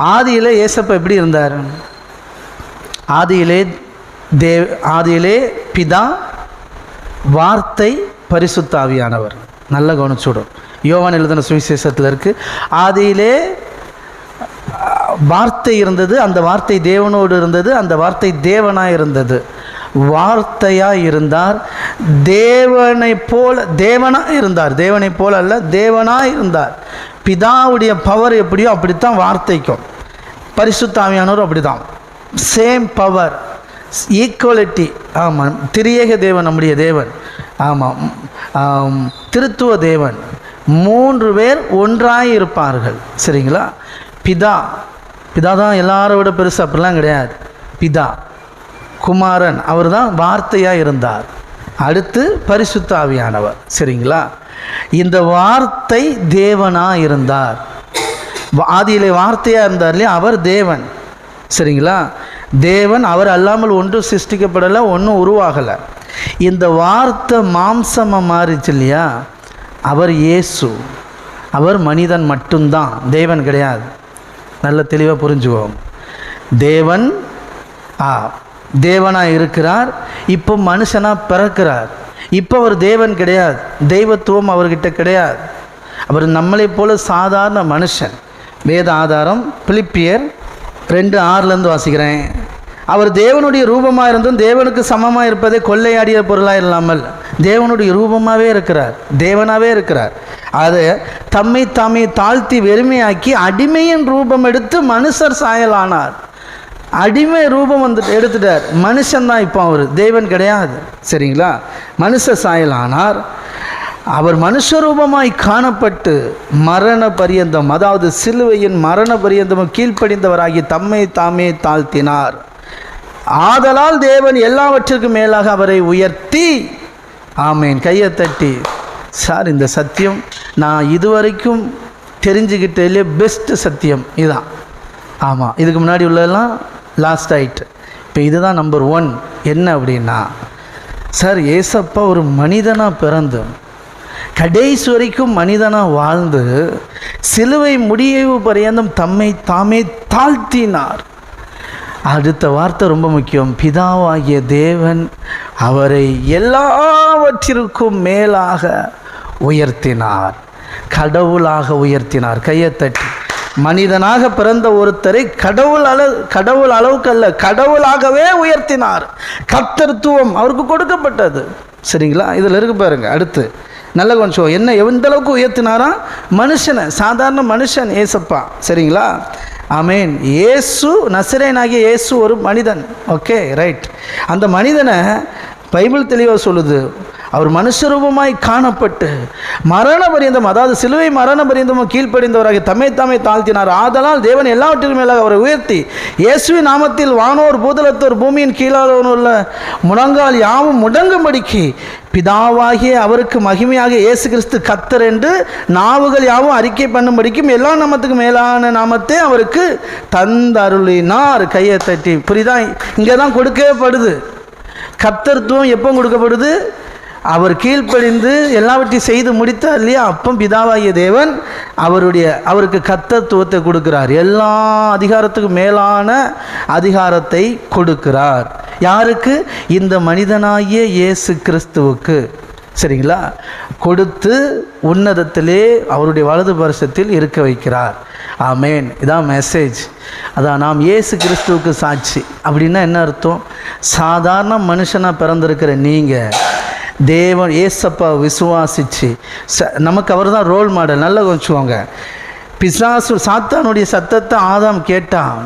ஆதியிலே ஏசப்பா எப்படி இருந்தார்? ஆதியிலே தேவ் ஆதியிலே பிதா வார்த்தை பரிசுத்தாவியானவர். நல்ல கவனிச்சுடும் யோவான் எழுதின சுவிசேஷத்தில் இருக்குது ஆதியிலே வார்த்தை இருந்தது அந்த வார்த்தை தேவனோடு இருந்தது அந்த வார்த்தை தேவனாக இருந்தது. வார்த்தையாக இருந்தார். தேவனை போல தேவனாக இருந்தார். தேவனை போல அல்ல தேவனாக இருந்தார். பிதாவுடைய பவர் எப்படியோ அப்படித்தான் வார்த்தைக்கும். பரிசுத்தாவியானவர் அப்படிதான். சேம் பவர் ஈக்குவலிட்டி ஆமாம் திரியேக தேவன் நம்முடைய தேவன். ஆமாம் திருத்துவ தேவன். மூன்று பேர் ஒன்றாய் இருப்பார்கள். சரிங்களா? பிதா பிதா தான் எல்லாரை விட பெருசு அப்படிலாம் கிடையாது. பிதா குமாரன் அவர் தான் வார்த்தையாக இருந்தார். அடுத்து பரிசுத்தாவியானவர் சரிங்களா? இந்த வார்த்தை தேவனாக இருந்தார். ஆதியிலே வார்த்தையாக இருந்தார் இல்லையா அவர் தேவன். சரிங்களா? தேவன் அவர் அல்லாமல் ஒன்றும் சிருஷ்டிக்கப்படலை ஒன்றும் உருவாகலை. இந்த வார்த்தை மாம்சமாக மாறிச்சு இல்லையா? அவர் இயேசு. அவர் மனிதன் மட்டும்தான். தேவன் கிடையாது. நல்ல தெளிவாக புரிஞ்சுக்குவோம் தேவன் ஆ தேவனாக இருக்கிறார். இப்போ மனுஷனாக பிறக்கிறார். இப்போ அவர் தேவன் கிடையாது. தெய்வத்துவம் அவர்கிட்ட கிடையாது. அவர் நம்மளைப் போல சாதாரண மனுஷன். வேத ஆதாரம் பிலிப்பியர் ரெண்டு ஆறுலேருந்து வாசிக்கிறேன். அவர் தேவனுடைய ரூபமாக இருந்தும் தேவனுக்கு சமமாக இருப்பதே கொள்ளையாடிய பொருளாக இல்லாமல் தேவனுடைய ரூபமாகவே இருக்கிறார். தேவனாகவே இருக்கிறார். அது தம்மை தாமே தாழ்த்தி வெறுமையாக்கி அடிமையின் ரூபம் எடுத்து மனுஷர் சாயலானார். அடிமை ரூபம் வந்து எடுத்துட்டார். மனுஷன்தான் இப்போ அவர். தேவன் கிடையாது. சரிங்களா? மனுஷ சாயலானார். அவர் மனுஷ ரூபமாய் காணப்பட்டு மரண பரியந்தம் அதாவது சிலுவையின் மரண பரியந்தமும் கீழ்ப்படிந்தவராகி தம்மை தாமே தாழ்த்தினார். ஆதலால் தேவன் எல்லாவற்றிற்கும் மேலாக அவரை உயர்த்தி ஆமேன் கையை தட்டி சார் இந்த சத்தியம் நான் இதுவரைக்கும் தெரிஞ்சுக்கிட்டதுலே பெஸ்ட்டு சத்தியம் இதுதான் ஆமாம் இதுக்கு முன்னாடி உள்ளதெல்லாம் லாஸ்ட் ஆயிட்டு. இப்போ இதுதான் நம்பர் ஒன் என்ன அப்படின்னா சார் ஏசப்பா ஒரு மனிதனாக பிறந்து கடைசி வரைக்கும் மனிதனாக வாழ்ந்து சிலுவை முடிவு பரியந்தம் தம்மை தாமே தாழ்த்தினார். அடுத்த வார்த்தை ரொம்ப முக்கியம். பிதாவாகிய தேவன் அவரை எல்லாவற்றிற்கும் மேலாக உயர்த்தினார். கடவுளாக உயர்த்தினார். கையை தட்டி. மனிதனாக பிறந்த ஒருத்தரை கடவுள் அளவு கடவுள் அளவுக்கு அல்ல கடவுளாகவே உயர்த்தினார். கத்தருத்துவம் அவருக்கு கொடுக்கப்பட்டது. சரிங்களா? இதில் இருக்கு பாருங்க. அடுத்து. நல்ல கொஞ்சம் என்ன எந்த அளவுக்கு உயர்த்தினாரா மனுஷனை சாதாரண மனுஷன் ஏசப்பா. சரிங்களா? அமேன் இயேசு நசிரேனாகிய இயேசு ஒரு மனிதன். Okay right. அந்த மனிதனை பைபிள் தெளிவாக சொல்லுது. அவர் மனுஷரூபமாய் காணப்பட்டு மரண பரியந்தம் அதாவது சிலுவை மரண பரியந்தமும் கீழ்ப்படிந்தவராக தம்மை தாமே தாழ்த்தினார். ஆதலால் தேவன் எல்லாவற்றிலும் மேலாக அவரை உயர்த்தி இயேசுவின் நாமத்தில் வானோர் பூதலத்தோர் பூமியின் கீழாளவன் உள்ள முழங்கால் யாவும் முடங்கும்படிக்கு பிதாவாகிய அவருக்கு மகிமையாக இயேசு கிறிஸ்து கத்தர் என்று நாவுகள் யாவும் அறிக்கை பண்ணும்படிக்கும் எல்லா நாமத்துக்கும் மேலான நாமத்தை அவருக்கு தந்தருளினார். கையை தட்டி புரியுதா? இங்கே தான் கொடுக்கவே படுது கத்தர்த்துவம் எப்போ கொடுக்கப்படுது? அவர் கீழ்ப்படிந்து எல்லாவற்றையும் செய்து முடித்தார் இல்லையா அப்பம் பிதாவாகிய தேவன் அவருடைய அவருக்கு கத்தத்துவத்தை கொடுக்கிறார். எல்லா அதிகாரத்துக்கும் மேலான அதிகாரத்தை கொடுக்கிறார். யாருக்கு? இந்த மனிதனாகிய இயேசு கிறிஸ்துவுக்கு. சரிங்களா? கொடுத்து உன்னதத்திலே அவருடைய வலது பரிசத்தில் இருக்க வைக்கிறார். ஆமேன். இதான் மெசேஜ் அதான் நாம் இயேசு கிறிஸ்துவுக்கு சாட்சி. அப்படின்னா என்ன அர்த்தம்? சாதாரண மனுஷனாக பிறந்திருக்கிற நீங்கள் தேவன் ஏசப்பா விசுவாசிச்சு. ச நமக்கு அவர் தான் ரோல் மாடல் நல்லா வச்சுக்கோங்க பிசாசு சாத்தானுடைய சத்தத்தை ஆதாம் கேட்டான்.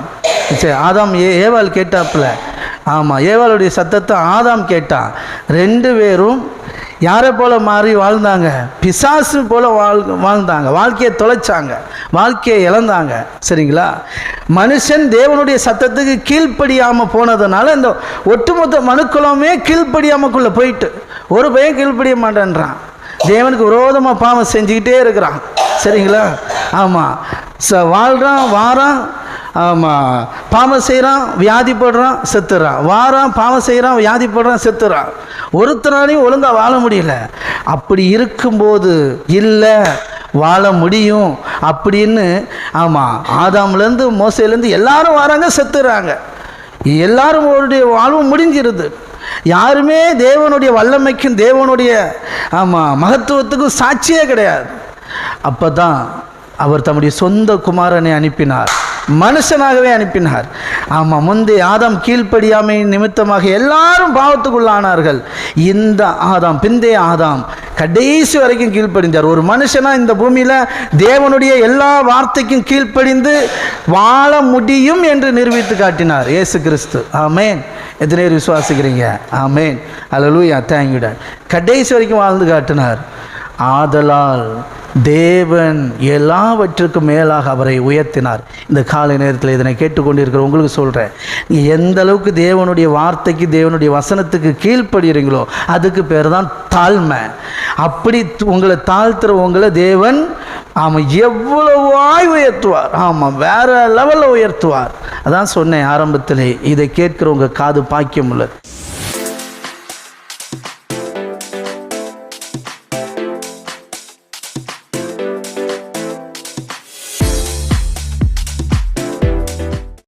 சரி ஆதாம் ஏ ஏவாள் கேட்டாப்புல. ஆமாம் ஏவாளுடைய சத்தத்தை ஆதாம் கேட்டான். ரெண்டு பேரும் யாரை போல மாறி வாழ்ந்தாங்க? பிசாசு போல வாழ் வாழ்ந்தாங்க. வாழ்க்கையை தொலைச்சாங்க. வாழ்க்கையை இழந்தாங்க. சரிங்களா? மனுஷன் தேவனுடைய சத்தத்துக்கு கீழ்ப்படியாமல் போனதுனால இந்த ஒட்டுமொத்த மனுக்குலமே கீழ்ப்படியாமக்குள்ளே போயிட்டு ஒரு பையன் கீழ்ப்படிய மாட்டேன்றான். தேவனுக்கு விரோதமாக பாவம் செஞ்சுக்கிட்டே இருக்கிறான். சரிங்களா? ஆமாம் ச வாழ்கிறான் வாரான் ஆமாம் பாவம் செய்கிறான் வியாதிப்படுறான் செத்துறான். வாரான் பாவம் செய்கிறான் வியாதிப்படுறான் செத்துறான். ஒருத்தனாலையும் ஒழுங்காக வாழ முடியல. அப்படி இருக்கும்போது இல்லை வாழ முடியும். அப்படின்னு ஆமாம் ஆதாம்லேருந்து மோசையிலேருந்து எல்லாரும் வராங்க செத்துறாங்க. எல்லாரும் அவருடைய வாழ்வு முடிஞ்சிருது. யாருமே தேவனுடைய வல்லமைக்கும் தேவனுடைய ஆமாம் மகத்துவத்துக்கும் சாட்சியே கிடையாது. அப்போ தான் அவர் தம்முடைய சொந்த குமாரனை அனுப்பினார். மனுஷனாகவே அனுப்பினார். ஆமாம் முந்தைய ஆதாம் கீழ்ப்படியாமை நிமித்தமாக எல்லாரும் பாவத்துக்குள்ளானார்கள். இந்த ஆதாம் பிந்தைய ஆதாம் கடைசி வரைக்கும் கீழ்ப்படிந்தார். ஒரு மனுஷனா இந்த பூமியில் தேவனுடைய எல்லா வார்த்தைக்கும் கீழ்ப்படிந்து வாழ முடியும் என்று நிரூபித்து காட்டினார். இயேசு கிறிஸ்து. ஆமேன். எத்தனை பேர் விசுவாசிக்கிறீங்க? ஆமேன். அல்லூயா தேங்க்யூடா கடைசி வரைக்கும் வாழ்ந்து காட்டினார். ஆதலால் தேவன் எல்லாவற்றுக்கும் மேலாக அவரை உயர்த்தினார். இந்த காலை நேரத்தில் இதனை கேட்டுக்கொண்டிருக்கிற உங்களுக்கு சொல்கிறேன் நீங்கள் எந்த அளவுக்கு தேவனுடைய வார்த்தைக்கு தேவனுடைய வசனத்துக்கு கீழ்ப்படுகிறீங்களோ அதுக்கு பேர் தான் தாழ்மை. அப்படி உங்களை தாழ்த்துறவங்களை தேவன் ஆமாம் எவ்வளவாய் உயர்த்துவார். ஆமாம் வேற லெவலில் உயர்த்துவார். அதான் சொன்னேன் ஆரம்பத்தில் இதை கேட்குறவங்க காது பாக்கியம் உள்ளது.